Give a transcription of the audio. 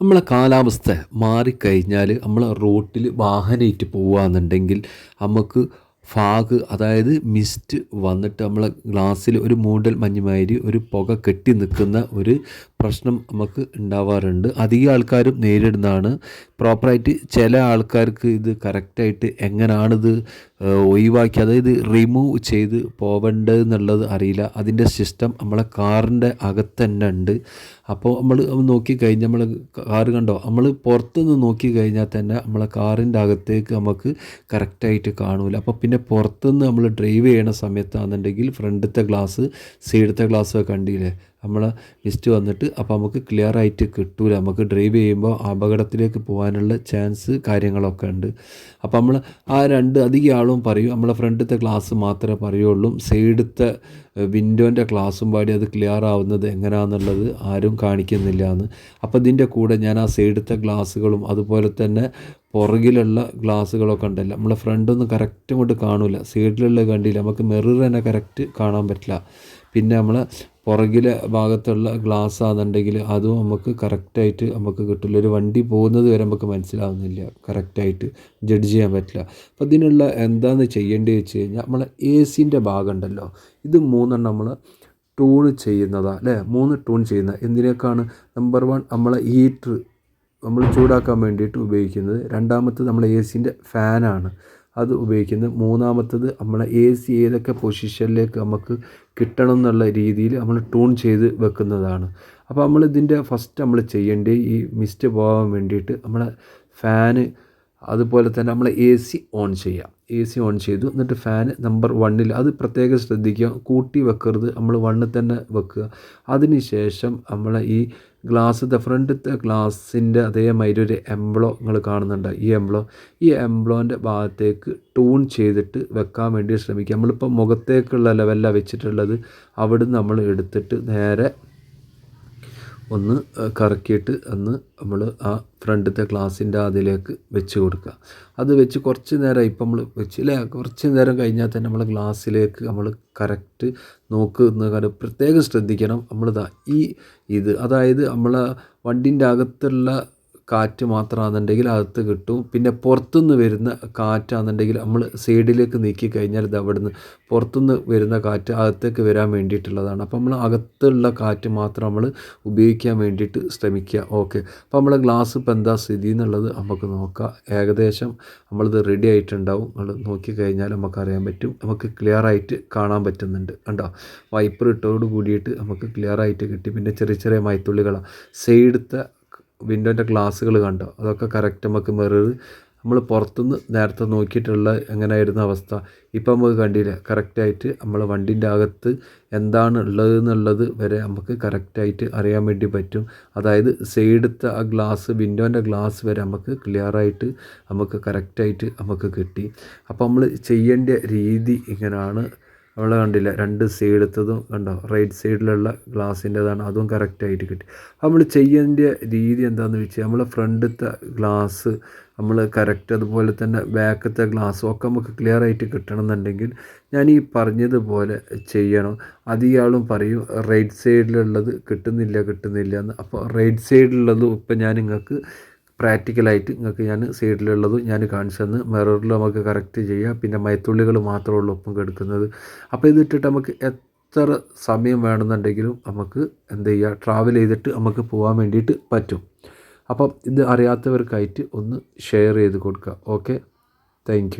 നമ്മളെ കാലാവസ്ഥ മാറിക്കഴിഞ്ഞാൽ നമ്മൾ റോട്ടിൽ വാഹനമായിട്ട് പോവുകയാണെന്നുണ്ടെങ്കിൽ നമുക്ക് ഫാഗ് അതായത് മിസ്റ്റ് വന്നിട്ട് നമ്മളെ ഗ്ലാസ്സിൽ ഒരു മൂടൽ മഞ്ഞുമാതിരി ഒരു പുക കെട്ടി നിൽക്കുന്ന ഒരു പ്രശ്നം നമുക്ക് ഉണ്ടാവാറുണ്ട്. അധികം ആൾക്കാരും നേരിടുന്നതാണ്. പ്രോപ്പറായിട്ട് ചില ആൾക്കാർക്ക് ഇത് കറക്റ്റായിട്ട് എങ്ങനെയാണിത് ഒഴിവാക്കി അതായത് റിമൂവ് ചെയ്ത് പോവേണ്ടത് എന്നുള്ളത് അറിയില്ല. അതിന്റെ സിസ്റ്റം നമ്മളെ കാറിന്റെ അകത്ത് തന്നെ ഉണ്ട്. അപ്പോൾ നമ്മൾ നോക്കിക്കഴിഞ്ഞാൽ നമ്മൾ കാറ് കണ്ടോ? നമ്മൾ പുറത്തുനിന്ന് നോക്കിക്കഴിഞ്ഞാൽ തന്നെ നമ്മളെ കാറിന്റെ അകത്തേക്ക് നമുക്ക് കറക്റ്റായിട്ട് കാണൂല. അപ്പോൾ പിന്നെ പുറത്തുനിന്ന് നമ്മൾ ഡ്രൈവ് ചെയ്യണ സമയത്താണെന്നുണ്ടെങ്കിൽ ഫ്രണ്ടത്തെ ഗ്ലാസ് സൈഡത്തെ ഗ്ലാസ് കണ്ടില്ലേ? നമ്മളെ മിസ്റ്റ് വന്നിട്ട് അപ്പോൾ നമുക്ക് ക്ലിയർ ആയിട്ട് കിട്ടൂല. നമുക്ക് ഡ്രൈവ് ചെയ്യുമ്പോൾ അപകടത്തിലേക്ക് പോകാനുള്ള ചാൻസ് കാര്യങ്ങളൊക്കെ ഉണ്ട്. അപ്പോൾ നമ്മൾ ആ രണ്ട് അധികം ആളും പറയും. നമ്മളെ ഫ്രണ്ടിലത്തെ ഗ്ലാസ് മാത്രമേ പറയുള്ളൂ. സൈഡത്തെ വിൻഡോന്റെ ഗ്ലാസും പാടി അത് ക്ലിയർ ആവുന്നത് എങ്ങനെയാണെന്നുള്ളത് ആരും കാണിക്കുന്നില്ല എന്ന് അപ്പോൾ ഇതിന്റെ കൂടെ ഞാൻ ആ സൈഡത്തെ ഗ്ലാസ്സുകളും അതുപോലെ തന്നെ പുറകിലുള്ള ഗ്ലാസ്സുകളൊക്കെ ഉണ്ടല്ലോ. നമ്മളെ ഫ്രണ്ടൊന്നും കറക്റ്റ് കൊണ്ട് കാണില്ല സൈഡിലുള്ള കണ്ടില്ല? നമുക്ക് മിറർ തന്നെ കറക്റ്റ് കാണാൻ പറ്റില്ല. പിന്നെ നമ്മളെ പുറകിലെ ഭാഗത്തുള്ള ഗ്ലാസ് ആണെന്നുണ്ടെങ്കിൽ അതും നമുക്ക് കറക്റ്റായിട്ട് നമുക്ക് കിട്ടില്ല. ഒരു വണ്ടി പോകുന്നത് വരെ നമുക്ക് മനസ്സിലാവുന്നില്ല. കറക്റ്റായിട്ട് ജഡ്ജ് ചെയ്യാൻ പറ്റില്ല. അപ്പോൾ ഇതിനുള്ള എന്താണെന്ന് ചെയ്യേണ്ടത് വെച്ച് കഴിഞ്ഞാൽ നമ്മളെ എ സിന്റെ ഭാഗം ഉണ്ടല്ലോ. ഇത് മൂന്നെണ്ണം നമ്മൾ ടൂൺ ചെയ്യുന്നതാണ് അല്ലേ? മൂന്ന് ടൂൺ ചെയ്യുന്ന. എന്തിനേക്കാണ്? നമ്പർ വൺ നമ്മളെ ഹീറ്റർ നമ്മൾ ചൂടാക്കാൻ വേണ്ടിയിട്ട് ഉപയോഗിക്കുന്നത്. രണ്ടാമത്തത് നമ്മളെ എ സിന്റെ ഫാനാണ് അത് ഉപയോഗിക്കുന്നത്. മൂന്നാമത്തത് നമ്മളെ എ സി ഏതൊക്കെ പൊസിഷനിലേക്ക് നമുക്ക് കിട്ടണം എന്നുള്ള രീതിയിൽ നമ്മൾ ട്യൂൺ ചെയ്ത് വെക്കുന്നതാണ്. അപ്പോൾ നമ്മൾ ഇതിന്റെ ഫസ്റ്റ് നമ്മൾ ചെയ്യേണ്ടത് ഈ മിസ്റ്റ് പോകാൻ വേണ്ടിയിട്ട് നമ്മളെ ഫാന് അതുപോലെ തന്നെ നമ്മൾ എ സി ഓൺ ചെയ്യുക എ സി ഓൺ ചെയ്തു. എന്നിട്ട് ഫാൻ നമ്പർ വണ്ണിൽ അത് പ്രത്യേകം ശ്രദ്ധിക്കുക. കൂട്ടി വെക്കരുത്. നമ്മൾ വണ്ണിൽ തന്നെ വെക്കുക. അതിന് ശേഷം നമ്മൾ ഈ ഗ്ലാസ് ദ ഫ്രണ്ടത്തെ ഗ്ലാസിന്റെ അതേമാതിരി ഒരു എംബ്ലോ നിങ്ങൾ കാണുന്നുണ്ട്. ഈ എംബ്ലോ ഈ എംബ്ലോന്റെ ഭാഗത്തേക്ക് ട്യൂൺ ചെയ്തിട്ട് വെക്കാൻ വേണ്ടി ശ്രമിക്കുക. നമ്മളിപ്പോൾ മുഖത്തേക്കുള്ള ലെവലിലാണ് വെച്ചിട്ടുള്ളത്. അവിടുന്ന് നമ്മൾ എടുത്തിട്ട് നേരെ ഒന്ന് കറക്കിയിട്ട് അന്ന് നമ്മൾ ആ ഫ്രണ്ടത്തെ ഗ്ലാസിന്റെ അതിലേക്ക് വെച്ച് കൊടുക്കുക. അത് വെച്ച് കുറച്ച് നേരം ഇപ്പം നമ്മൾ വെച്ച് അല്ലേ കുറച്ച് നേരം കഴിഞ്ഞാൽ തന്നെ നമ്മൾ ഗ്ലാസ്സിലേക്ക് നമ്മൾ കറക്റ്റ് നോക്കുന്ന കാര്യം പ്രത്യേകം ശ്രദ്ധിക്കണം. നമ്മളിതാ ഈ ഇത് അതായത് നമ്മളെ വണ്ടിന്റെ അകത്തുള്ള കാറ്റ് മാത്രമാണെന്നുണ്ടെങ്കിൽ അകത്ത് കിട്ടും. പിന്നെ പുറത്തുനിന്ന് വരുന്ന കാറ്റാണെന്നുണ്ടെങ്കിൽ നമ്മൾ സൈഡിലേക്ക് നീക്കി കഴിഞ്ഞാൽ ഇത് അവിടെ നിന്ന് പുറത്തുനിന്ന് വരുന്ന കാറ്റ് അകത്തേക്ക് വരാൻ വേണ്ടിയിട്ടുള്ളതാണ്. അപ്പോൾ നമ്മൾ അകത്തുള്ള കാറ്റ് മാത്രം നമ്മൾ ഉപയോഗിക്കാൻ വേണ്ടിയിട്ട് ശ്രമിക്കുക. ഓക്കെ. അപ്പോൾ നമ്മളെ ഗ്ലാസ് ഇപ്പോൾ എന്താ സ്ഥിതി എന്നുള്ളത് നമുക്ക് നോക്കാം. ഏകദേശം നമ്മളിത് റെഡി ആയിട്ടുണ്ടാവും. നമ്മൾ നോക്കി കഴിഞ്ഞാൽ നമുക്ക് അറിയാൻ പറ്റും. നമുക്ക് ക്ലിയർ ആയിട്ട് കാണാൻ പറ്റുന്നുണ്ട്. കണ്ടോ? വൈപ്പർ ഇട്ടോട് കൂടിയിട്ട് നമുക്ക് ക്ലിയർ ആയിട്ട് കിട്ടി. പിന്നെ ചെറിയ ചെറിയ മൈത്തുള്ളികളാണ്. സൈഡത്തെ വിൻഡോന്റെ ഗ്ലാസ്സുകൾ കണ്ടോ? അതൊക്കെ കറക്റ്റ് നമുക്ക് മിറർ നമ്മൾ പുറത്തുനിന്ന് നേരത്തെ നോക്കിയിട്ടുള്ള എങ്ങനെയായിരുന്ന അവസ്ഥ. ഇപ്പം നമുക്ക് കണ്ടില്ല കറക്റ്റായിട്ട് നമ്മൾ വണ്ടിന്റെ അകത്ത് എന്താണ് ഉള്ളത് എന്നുള്ളത് വരെ നമുക്ക് കറക്റ്റായിട്ട് അറിയാൻ വേണ്ടി പറ്റും. അതായത് സൈഡത്തെ ആ ഗ്ലാസ് വിൻഡോന്റെ ഗ്ലാസ് വരെ നമുക്ക് ക്ലിയറായിട്ട് നമുക്ക് കറക്റ്റായിട്ട് നമുക്ക് കിട്ടി. അപ്പോൾ നമ്മൾ ചെയ്യേണ്ട രീതി ഇങ്ങനെയാണ് നമ്മൾ കണ്ടില്ല രണ്ട് സൈഡത്തതും കണ്ടോ? റൈറ്റ് സൈഡിലുള്ള ഗ്ലാസിന്റെതാണ് അതും കറക്റ്റായിട്ട് കിട്ടി. നമ്മൾ ചെയ്യേണ്ട രീതി എന്താണെന്ന് വെച്ചാൽ നമ്മൾ ഫ്രണ്ടത്തെ ഗ്ലാസ് നമ്മൾ കറക്റ്റ് അതുപോലെ തന്നെ ബാക്കത്തെ ഗ്ലാസ്സും ഒക്കെ നമുക്ക് ക്ലിയർ ആയിട്ട് കിട്ടണം എന്നുണ്ടെങ്കിൽ ഞാൻ ഈ പറഞ്ഞതുപോലെ ചെയ്യണം. അധികം പറയും റൈറ്റ് സൈഡിലുള്ളത് കിട്ടുന്നില്ല കിട്ടുന്നില്ല എന്ന്. അപ്പോൾ റൈറ്റ് സൈഡിലുള്ളതും ഇപ്പം ഞാൻ നിങ്ങൾക്ക് പ്രാക്ടിക്കലായിട്ട് നിങ്ങൾക്ക് ഞാൻ സൈഡിലുള്ളത് ഞാൻ കാണിച്ചു തന്ന് മിററിൽ നമുക്ക് കറക്റ്റ് ചെയ്യാം. പിന്നെ മയത്തുള്ളികൾ മാത്രമേ ഉള്ളൂ ഒപ്പം കെടുക്കുന്നത്. അപ്പോൾ ഇതിട്ടിട്ട് നമുക്ക് എത്ര സമയം വേണമെന്നുണ്ടെങ്കിലും നമുക്ക് എന്ത് ചെയ്യുക ട്രാവൽ ചെയ്തിട്ട് നമുക്ക് പോകാൻ വേണ്ടിയിട്ട് പറ്റും. അപ്പം ഇത് അറിയാത്തവർക്കായിട്ട് ഒന്ന് ഷെയർ ചെയ്ത് കൊടുക്കുക. Okay thank